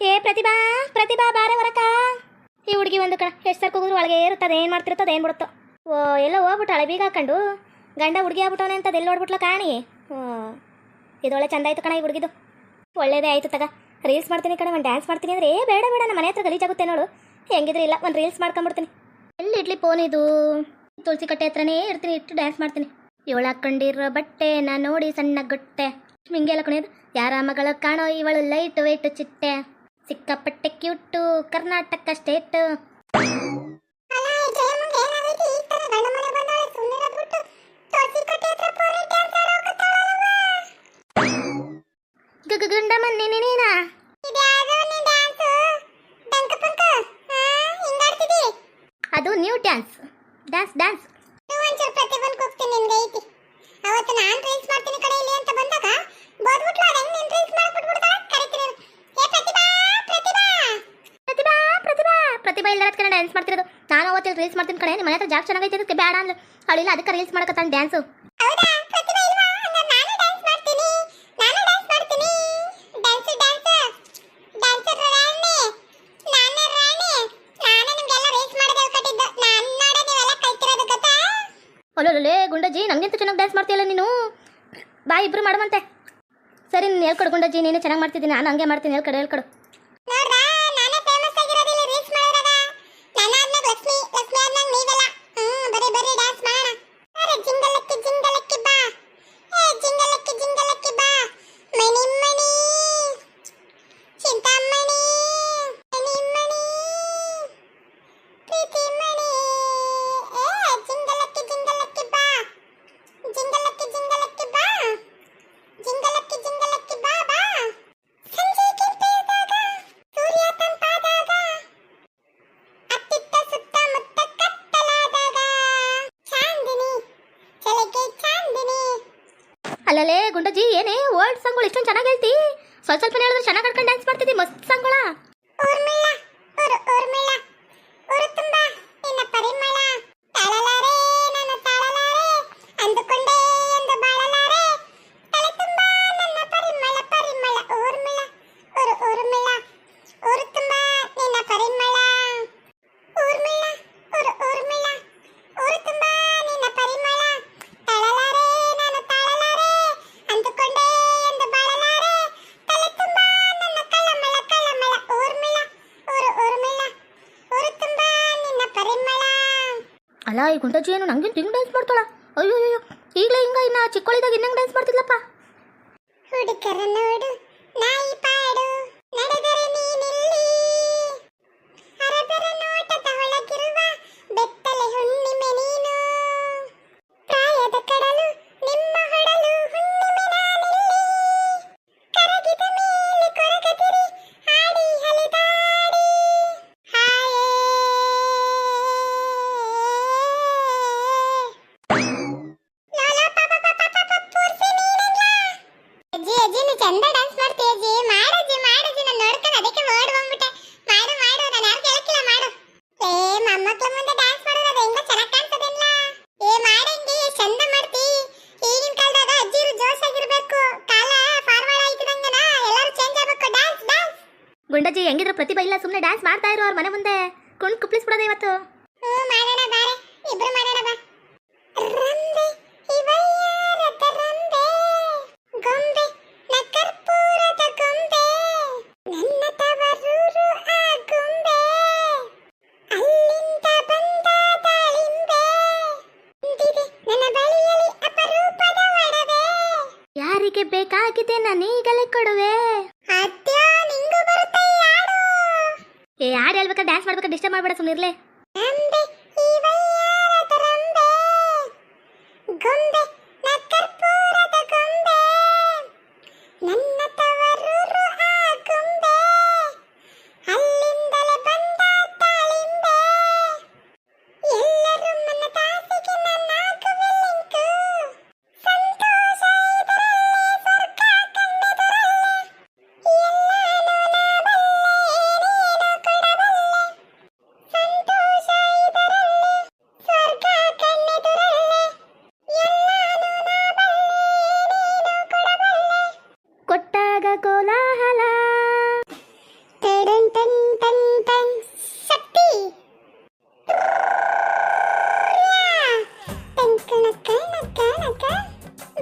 ಏ, ಪ್ರತಿಭಾ ಪ್ರತಿಭಾ, ಬಾರೆ ಹೊರಕ. ಈ ಹುಡುಗಿ ಒಂದು ಕಣ ಎಷ್ಟು ಸರ್ಕು ಹೋಗಿದ್ರು ಒಳಗೆ ಇರುತ್ತದೆ ಏನು ಮಾಡ್ತಿರ್ತದೆ ಏನು ಬಿಡುತ್ತೋ. ಓ, ಎಲ್ಲ ಹೋಗ್ಬಿಟ್ಟಾಳೆ ಬೀಗ ಹಾಕೊಂಡು. ಗಂಡ ಹುಡುಗಿ ಆಗ್ಬಿಟ್ಟವನೆ ಅಂತ ಎಲ್ಲಿ ನೋಡ್ಬಿಟ್ಲ ಕಾಣಿ. ಹ್ಞೂ ಇದೊಳ್ಳೆ ಚಂದ ಆಯ್ತು ಕಣ ಈ ಹುಡುಗಿದು. ಒಳ್ಳೇದೇ ಆಯ್ತು ತಗ. ರೀಲ್ಸ್ ಮಾಡ್ತೀನಿ ಕಣ, ಒಂದು ಡ್ಯಾನ್ಸ್ ಮಾಡ್ತೀನಿ ಅಂದರೆ ಏ, ಬೇಡ ಬೇಡ ನಮ್ಮ ಮನೆ ಹತ್ರ ಗಲೀಜಾಗುತ್ತೆ ನೋಡು. ಹೆಂಗಿದ್ರೆ ಇಲ್ಲ, ಒಂದು ರೀಲ್ಸ್ ಮಾಡ್ಕೊಂಬಿಡ್ತೀನಿ. ಎಲ್ಲಿ ಇಡ್ಲಿ ಫೋನ್ ಇದು? ತುಳಸಿ ಕಟ್ಟೆ ಹತ್ರನೇ ಇರ್ತೀನಿ, ಇಟ್ಟು ಡ್ಯಾನ್ಸ್ ಮಾಡ್ತೀನಿ. ಇವಳು ಹಾಕೊಂಡಿರೋ ಬಟ್ಟೆ ನಾ ನೋಡಿ ಸಣ್ಣ ಗುಟ್ಟೆ. ಹಿಂಗೆಲ್ಲ ಎಲ್ಲ ಯಾರ ಮಗಳ ಕಾಣೋ, ಇವಳು ಲೈಟ್ ವೇಟ್ ಚಿಟ್ಟೆ. ಸಿಕ್ಕಾಪಟ್ಟೆ ಕ್ಯೂಟು ಕರ್ನಾಟಕ ಸ್ಟೇಟ್ ಗಂಡ ಮನ್ನಿ ನೀನಾ ಅದು ನ್ಯೂ ಡ್ಯಾನ್ಸ್ ಡ್ಯಾನ್ಸ್ ಡ್ಯಾನ್ಸ್ ಅವತ್ತು ನಾನ್ ರೀಲ್ಸ್ ಮಾಡ್ತೀನಿ ಕಡೆ ಇಲ್ಲಿ ಅಂತ ಬಂದಾಗ ಬೋದ್ಬಿಟ್ಲು ಅದ ಹೆಂಗ್ ನಿನ್ ರೀಲ್ಸ್ ಮಾಡ್ಬಿಟ್ಬಿಡ್ತಾ ಕರಿತೀನಿ ಏ ಪ್ರತಿಭಾ ಪ್ರತಿಭಾ ಪ್ರತಿಭಾ ಪ್ರತಿಭಾ ಪ್ರತಿಭಾ ಇಲ್ಲ ಕಡೆ ಡ್ಯಾನ್ಸ್ ಮಾಡ್ತಿರೋದು ರೀಲ್ಸ್ ಮಾಡ್ತೀನಿ ಕಡೆ ನಿಮ್ಮ ಮನೆ ಹತ್ರ ಜಾಗ ಚೆನ್ನಾಗೈತೆ ಅದಕ್ಕೆ ಬೇಡ ಅಂದ್ರೆ ಅವಳಿಲ್ಲ ಅದಕ್ಕೆ ರೀಲ್ಸ್ ಮಾಡಕತ್ತಾನ ಡ್ಯಾನ್ಸು ಹೌದಾ? ಪ್ರತಿಭಾ ಇಲ್ವಾ? ಹಂಗಾರೆ ನಾನು ಡ್ಯಾನ್ಸ್ ಮಾಡ್ತೀನಿ. ನಾನು ಡ್ಯಾನ್ಸ್ ಮಾಡ್ತೀನಿ. ಡ್ಯಾನ್ಸ್ ಡ್ಯಾನ್ಸ್ ಡ್ಯಾನ್ಸರ್ ರಾಣಿ. ನಾನೇ ರಾಣಿ. ನಾನೇ ನಿಮ್ಗೆಲ್ಲ ರೀಲ್ಸ್ ಮಾಡೋದು ಕಟ್ಟಿದ್ದು ನಾನು ನೋಡೋ ನೀವೆಲ್ಲ ಕಲ್ತಿರೋದು ಗೊತ್ತಾ? ಅಲ್ಲೊಲ್ಲೇ ಗುಂಡಜ್ಜಿ ಅಂತ ಚೆನ್ನಾಗಿ ಡ್ಯಾನ್ಸ್ ಮಾಡ್ತೀಯಲ್ಲ ನೀನು? ಬಾ ಇಬ್ರು ಮಾಡುವಂತೆ. ಸರಿ ನೀನು ಹೇಳ್ಕೊಡು ಗುಂಡಜಿ ನೀನು ಚೆನ್ನಾಗಿ ಮಾಡ್ತಿದ್ದೀನಿ. ನಾನು ಹಂಗೆ ಮಾಡ್ತೀನಿ. ಹೇಳ್ಕೊಡು ಹೇಳ್ಕೊಡು. ಅಲ್ಲಲೇ ಗುಂಡಜ್ಜಿ, ಏನೇ ಓಲ್ಡ್ ಸಾಂಗ್ಗಳು ಇಷ್ಟೊಂದು ಚೆನ್ನಾಗಿ ಹೇಳ್ತಿ? ಸ್ವಲ್ಪ ಸ್ವಲ್ಪ ಹೇಳಿದ್ರೆ ಚೆನ್ನಾಗಿ ಡ್ಯಾನ್ಸ್ ಮಾಡ್ತಿದ್ದಿ ಮಸ್ತ್ ಸಾಂಗ್ಗಳ ಊರ್ಮಿಳ, ಊರು ಊರ್ಮಿಳ, ಊರು ತುಂಬ ನಿನ್ನ ಪರಿಮಳ ತಾಳಲಾರೆ ನನ್ನ ತಾಳಲಾರೆ ಅಂದುಕೊಂಡೆ ಎಂದು ಬಾಳಲಾರೆ ತಲೆ ತುಂಬ ನನ್ನ ಪರಿಮಳ ಪರಿಮಳ ಊರ್ಮಿಳ ಊರು ಊರ್ಮಿಳ ಊರು ತುಂಬ ನಿನ್ನ ಪರಿಮಳ ಊರ್ಮಿಳ ಊರು ಊರ್ಮಿಳ ಊರು ತುಂಬ ನಿನ್ನ ಪರಿಮಳ ತಾಳಲಾರೆ ನಾನು ತಾಳಲಾರೆ ಅಂದುಕೊಂಡೆ ಎಂದು ಬಾಳಲಾರೆ ತಲೆ ತುಂಬ ನನ್ನ ಕಳಮಳ ಕಳಮಳ ಊರ್ಮಿಳ ಊರು ಊರ್ಮಿಳ ಊರು ತುಂಬ ನಿನ್ನ ಪರಿಮಳ ಅಲ್ಲ ಈ ಗುಂಡಜ್ಜಿ ಏನು ನಂಗೆ ಹಿಂಗೆ ಡ್ಯಾನ್ಸ್ ಮಾಡ್ತಾಳ? ಅಯ್ಯೋ ಅಯ್ಯೋ ಈಗಲೇ ಹಿಂಗ ಇನ್ನ ಚಿಕ್ಕಳಿದಾಗ ಇನ್ನಂಗೆ ಡ್ಯಾನ್ಸ್ ಮಾಡ್ತಿದ್ಲಪ್ಪ? ಹುಡುಗರ ನೋಡು, ನಾಯಿ ಅಜ್ಜಿ ಅಜ್ಜಿ ನೀ ಚಂದ ಡ್ಯಾನ್ಸ್ ಮಾಡ್ತೀಯ ಅಜ್ಜಿ. ಮಾಡಜ್ಜಿ ಮಾಡಜ್ಜಿ ನಾನು ನೋಡ್ಕೊಂಡು ಅದಕ್ಕೆ ಓಡ್ ಬಂದ್ಬಿಟ್ಟೆ. ಮಾಡು ಮಾಡು. ನಾನು ಯಾರು ಕೇಳಕ್ಕಿಲ್ಲ ಮಾಡು. ಏ ಮೊಮ್ಮಕ್ಳ ಮುಂದೆ ಡ್ಯಾನ್ಸ್ ಮಾಡೋದು ಅದು ಹೆಂಗ ಚೆನ್ನಾಗಿ ಕಾಣ್ತದಿಲ್ಲ ಏ ಮಾಡಂಗಿ ಚಂದ ಮಾಡ್ತಿ. ಈಗಿನ ಕಾಲದಾಗ ಅಜ್ಜಿರು ಜೋಶಾಗಿರ್ಬೇಕು ಕಾಲ ಫಾರ್ವರ್ಡ್ ಆಯ್ತಿದಂಗನ ಎಲ್ಲರೂ ಚೇಂಜ್ ಆಗ್ಬೇಕು. ಡ್ಯಾನ್ಸ್ ಡ್ಯಾನ್ಸ್ ಗುಂಡಜ್ಜಿ ಹೆಂಗಿದ್ರು ಪ್ರತಿಭೆ ಇಲ್ಲ ಸುಮ್ಮನೆ ಡ್ಯಾನ್ಸ್ ಮಾಡ್ತಾ ಇರೋ ಅವ್ರ ಮನೆ ಮುಂದೆ. ಕುಣ್ ಕುಪ್ಲಿಸ್ಬಿಡೋದೆ ಇವತ್ತು. ಹ್ಞೂ ಬೇಕಾಗಿದೆ ಈಗಲೇ ಕೊಡುವೆ. ಏ ಯಾರು ಹೇಳ್ಬೇಕಾದ್ರೆ ಡ್ಯಾನ್ಸ್ ಮಾಡ್ಬೇಕಾದ್ರೆ ಡಿಸ್ಟರ್ಬ್ ಮಾಡ್ಬೇಡ ಸುಮ್ಮನಿರ್ಲೆ ಜಗ ಕೋಲಾಹಲ ಶಕ್ತಿ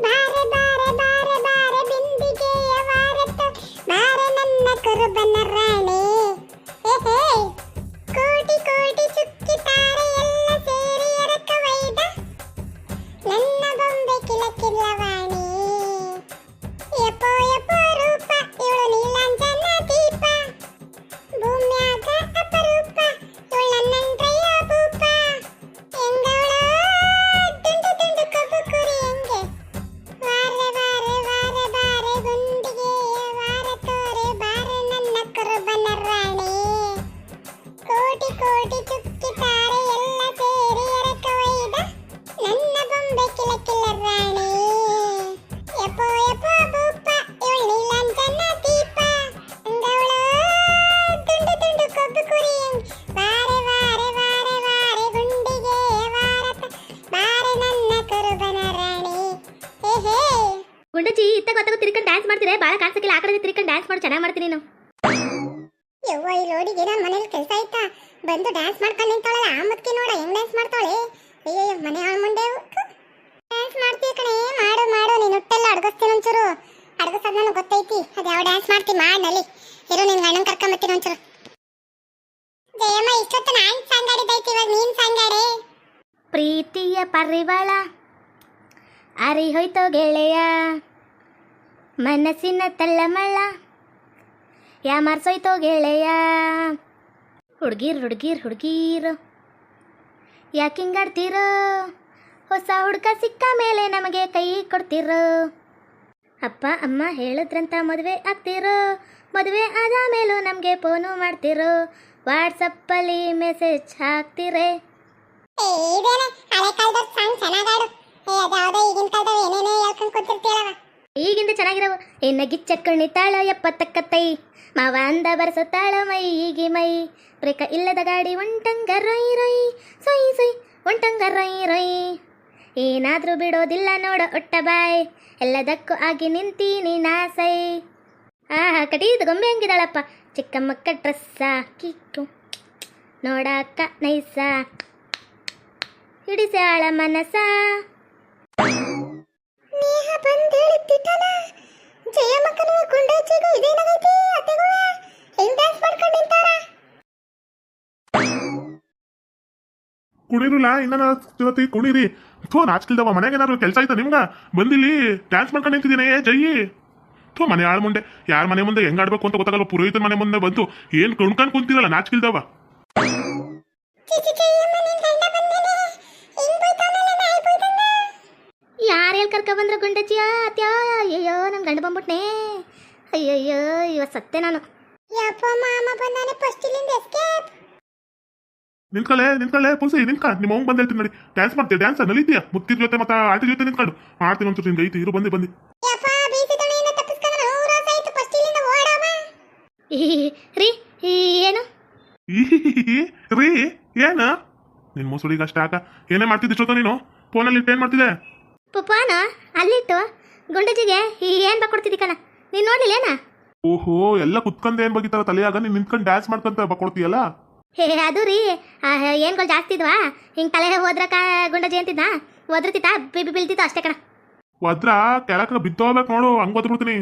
ಬಾರೆ ಬಾರೆ ಬಾರೆ ಬಿಂದಿಗೆಯ ವಾರತ ಬಾರೆ ನನ್ನ ಕುರುಬನ ರಾಣಿ ಗುಂಡಜ್ಜಿ ಇತ್ತ ಗೊತ್ತಾಗ ತಿರ್ಕೊಂಡು ಡ್ಯಾನ್ಸ್ ಮಾಡ್ತಿದ್ರೆ ಭಾಳ ಕಾಣಿಸಕ್ಕಿಲ್ಲ. ಆ ಕಡೆ ತಿರ್ಕೊಂಡು ಡ್ಯಾನ್ಸ್ ಮಾಡಿ. ಚೆನ್ನಾಗಿ ಮಾಡ್ತೀನಿ ನೀನು. ಯವ್ವ ಈ ರೋಡಿಗೆ ನನ್ನ ಮನೇಲಿ ಕೆಲಸ ಆಯ್ತಾ? ಬಂದು ಡ್ಯಾನ್ಸ್ ಮಾಡ್ಕೊಂಡು ನಿಂತಾಳಲ್ಲ. ಆ ಮುದ್ಕಿ ನೋಡ ಹೆಂಗ್ ಡ್ಯಾನ್ಸ್ ಮಾಡ್ತಾಳೆ. ಅಯ್ಯೋ ಮನೆ ಆ ಮುಂದೆ ಡ್ಯಾನ್ಸ್ ಮಾಡ್ತೀವಿ ಕಣೆ? ಮಾಡು ಮಾಡು. ನೀನು ಹುಟ್ಟೆಲ್ಲ ಅಡ್ಗಿಸ್ತೀನಿ ಒಂಚೂರು. ಅಡ್ಗಿಸೋದು ನನಗೆ ಗೊತ್ತೈತಿ. ಅದು ಯಾವ ಡ್ಯಾನ್ಸ್ ಮಾಡ್ತೀನಿ ಮಾಡ್ನಲ್ಲಿ ಇರು ನಿನ್ ಕರ್ಕೊಂಡ್ ಕರ್ಕೊಂಬತ್ತೀನಿ ಒಂಚೂರು. ಜಯಮ್ಮ ಇಷ್ಟೊತ್ತು ನಾನು ಸಂಗಾಡಿದೈತಿ ಇವಾಗ ನೀನ್ ಸಂಗಾಡೆ. ಪ್ರೀತಿಯ ಪರಿವಾಳ. ಅರಿ ಹೋಯ್ತೋ ಗೆಳೆಯ. ಮನಸ್ಸಿನ ತಳ್ಳಮಳ್ಳ. ಯಾಮಾರ್ಸೋಯ್ತೋ ಗೆಳೆಯ. ಹುಡುಗೀರ್ ಹುಡುಗೀರ್, ಹುಡ್ಗೀರು. ಯಾಕಿಂಗಾಡ್ತೀರೋ ಹೊಸ ಹುಡುಗ ಸಿಕ್ಕ ಮೇಲೆ ನಮಗೆ ಕೈ ಕೊಡ್ತಿರೋ? ಅಪ್ಪ, ಅಮ್ಮ ಹೇಳಿದ್ರಂತ ಮದುವೆ ಆಗ್ತಿರೋ? ಮದುವೆ ಆದ ಮೇಲೂ ನಮಗೆ ಫೋನು ಮಾಡ್ತಿರೋ? ವಾಟ್ಸಪ್ಪಲ್ಲಿ ಮೆಸೇಜ್ ಹಾಕ್ತಿರೇ? ಚೆನ್ನಾಗಿರವು ಇನ್ನ ತಕ್ಕ ಎಪ್ಪತ್ತಕ್ಕತ್ತೈ ಮಾವ ಅಂದ ಬರ್ಸುತ್ತಾಳ ಮೈ, ಈಗಿ ಮೈ. ಬ್ರೇಕ ಇಲ್ಲದ ಗಾಡಿ ಒಂಟಂಗ ರೊಯ್ ರೊಯ್ ಸೊಯ್ ಸೊಯ್ ಒಂಟಂಗ ರೊಯ್ ರೊಯ್ ಏನಾದರೂ ಬಿಡೋದಿಲ್ಲ ನೋಡ ಒಟ್ಟ ಬಾಯ್. ಎಲ್ಲದಕ್ಕೂ ಆಗಿ ನಿಂತೀನಿ ನಾಸೈ. ಆಹಾ ಕಟೀದು ಗೊಂಬೆ ಹಂಗಿದಾಳಪ್ಪ ಚಿಕ್ಕ ಮಕ್ಕ ಡ್ರೆಸ್ಸ? ಕಿಕ್ಕು ನೋಡಕ್ಕ ನೈಸ? ಹಿಡಿಸಾಳ ಮನಸ? ಜಯಮ್ಮಕ್ಕನ ಗುಂಡಾಚಿಗೂ ಇದೇನಾಗೈತಿ ಅತ್ತೆಗೂ ಹೆಂಗ್ ಡ್ಯಾನ್ಸ್ ಮಾಡ್ಕೊಂಡು ನಿಂತಾರ? ಕುಣಿರಲ್ಲ ಇನ್ನ ಜೊತೆ ಕುಣಿರಿ. ಥೋ ನಾಚ್ಕಿಲ್ದವ ಮನೆಗೆ ಏನಾದ್ರು ಕೆಲಸ ಆಯ್ತಾ ನಿಮ್ಗ? ಬಂದಿಲ್ಲಿ ಡ್ಯಾನ್ಸ್ ಮಾಡ್ಕೊಂಡು ನಿಂತಿದ್ದೀನಿ ಏ ಜೈ. ಥೋ ಮನೆ ಆಳ್ ಮುಂದೆ. ಯಾರ ಮನೆ ಮುಂದೆ ಹೆಂಗ್ ಆಡ್ಬೇಕು ಅಂತ ಗೊತ್ತಾಗಲ್ಲ ಪುರೋಹಿತನ ಮನೆ ಮುಂದೆ ಬಂತು. ಏನ್ ಕುಣ್ಕೊಂಡ್ ಕುಂತಿರಲ್ಲ ನಾಚ್ಕಿಲ್ದವ ಚಿಚಿ ಜಯಮ್ಮ ನಿನ್ ಗಂಡ ಬಂದೇನೆ ಹೆಂಗ್ ಬೈತಾನಲ್ಲ ನಾಯಿ ಬೈತಾನ ಯಾರು ಕರ್ಕ ಬಂದ್ರ ಗುಂಡಜ್ಜಿಯ ಅತ್ಯಾ ಅಯ್ಯಯ್ಯೋ ನನ್ನ ಗಂಡ ಬಂದ್ಬಿಟ್ನೆ. ಅಯ್ಯಯ್ಯೋ ಇವ ಸತ್ತೆ ನಾನು. ಯಪ್ಪ ಮಾಮ ಬಂದಾನೆ ಫಸ್ಟ್ ಇಲ್ಲಿಂದ ಎಸ್ಕೇಪ್ ಪುಲ್ಸಿ ನಿಂತ್ಕ. ನಿಮ್ಮ ಅವ್ನ್ ಬಂದ್ ಹೇಳ್ತೀನಿ ನೋಡಿ. ಡ್ಯಾನ್ಸ್ ಮಾಡ್ತೀಯ ಡ್ಯಾನ್ಸ್ ನಲಿತೀಯ ಮುತ್ತಿನ ಜೊತೆ ಮತ್ತೆ ಆಟಿ ಜೊತೆ ನಿಂತ್ಕೊಂಡು. ಮಾಡ್ತೀನಿ ಒಂಚೂರು ನಿನ್ಗೆ ಐತಿ ಇರು ಬಂದಿ ಬಂದಿ. ಯಪ್ಪ ಬೀಸಿ ದಣಿಯಿಂದ ತಪ್ಪಿಸ್ಕೊಂಡು ನೂರು ವರ್ಷ ಆಯ್ತು ಫಸ್ಟ್ ಇಲ್ಲಿಂದ ರೀ ಈ, ಏನು? ರೀ ಏನು? ನಿನ್ ಮುಸುಳಿಗೆ ಅಷ್ಟ ಆಕ ಏನೇ ಮಾಡ್ತಿದ್ದಿ ಜೊತೆ ನೀನು? ಫೋನಲ್ಲಿ ಏನ್ ಮಾಡ್ತಿದ್ದೆ? ಪುಪ್ಪಾನ ಅಲ್ಲಿಟ್ಟು ಗುಂಡಜಿಗೆ ಈ ಏನು ಬಕ್ಕೊಡ್ತಿದ್ದಿ ಕಣ? ನೀನು ನೋಡ್ಲಿಲ್ಲೇನ ಓಹೋ ಎಲ್ಲ ಕುತ್ಕೊಂಡ್ ಏನ್ ಬಗಿತಾರ ತಲೆಯಾಗ? ನೀನ್ ನಿಂತ್ಕೊಂಡು ಡ್ಯಾನ್ಸ್ ಮಾಡ್ಕೊಂತ ಬಕ್ಕೊಡ್ತೀಯಲ್ಲ ಹೇ ಅದು ರೀ. ಏನ್ಗಳು ಜಾಸ್ತಿ ಇದ್ವಾ? ಹಿಂಗೆ ತಲೆ ಹೋದ್ರಕ ಗುಂಡಜಿ ಅಂತಿದ್ದ ಒದ್ರತಿತ್ತ? ಬಿಬಿ ಬೀಳ್ತಿತ್ತು ಅಷ್ಟೇ ಕಣ. ವದ್ರ ಕೆಳಕ ಬಿದ್ದೋಗ್ಬೇಕು ನೋಡು ಹಂಗ್ ಬಿಡ್ತೀನಿ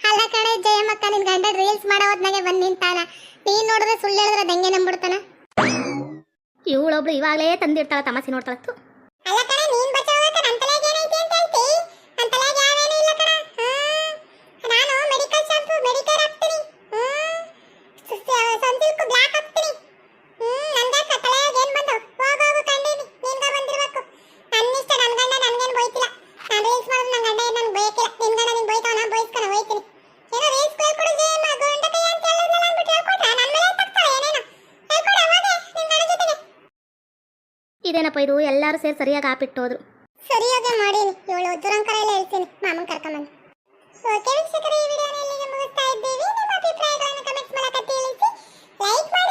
ಅಲ್ಲ ಕಣೆ ಜಯಮ್ಮಕ್ಕ ನಿನ್ ಗಂಡ ರೀಲ್ಸ್ ಮಾಡೋ ಹೊತ್ನಾಗೆ ಬಂದ್ ನಿಂತಾನ. ನೀನ್ ನೋಡಿದ್ರೆ ಸುಳ್ಳು ಹೇಳಿದ್ರೆ ದಂಗೆ ನಂಬಿಡ್ತಾನ. ಇವಳೊಬ್ಳು ಇವಾಗಲೇ ತಂದಿರ್ತಾಳ ತಮಾಸೆ ನೋಡ್ತಾಳ ಇದೇನಪ್ಪ ಇದು? ಎಲ್ಲರೂ ಸೇರಿ ಸರಿಯಾಗಿ ಆಪಿಟ್ಟು ಹೋದ್ರು ಸರಿಯಾಗಿ ಮಾಡೀನಿ. ಇವಳು ದುರಂಕರ ಎಲ್ಲ ಹೇಳ್ತೀನಿ. ಮಾಮನ್ ಕರ್ಕೊಂಬಂದು ಓಕೆ ವೀಕ್ಷಕರೇ, ಈ ವಿಡಿಯೋನ ಇಲ್ಲಿಗೆ ಮುಗಿಸ್ತಾ ಇದ್ದೀವಿ. ನಿಮ್ಮ ಅಭಿಪ್ರಾಯಗಳನ್ನು ಕಮೆಂಟ್ ಮೂಲಕ ತಿಳಿಸಿ. ಲೈಕ್ ಮಾಡಿ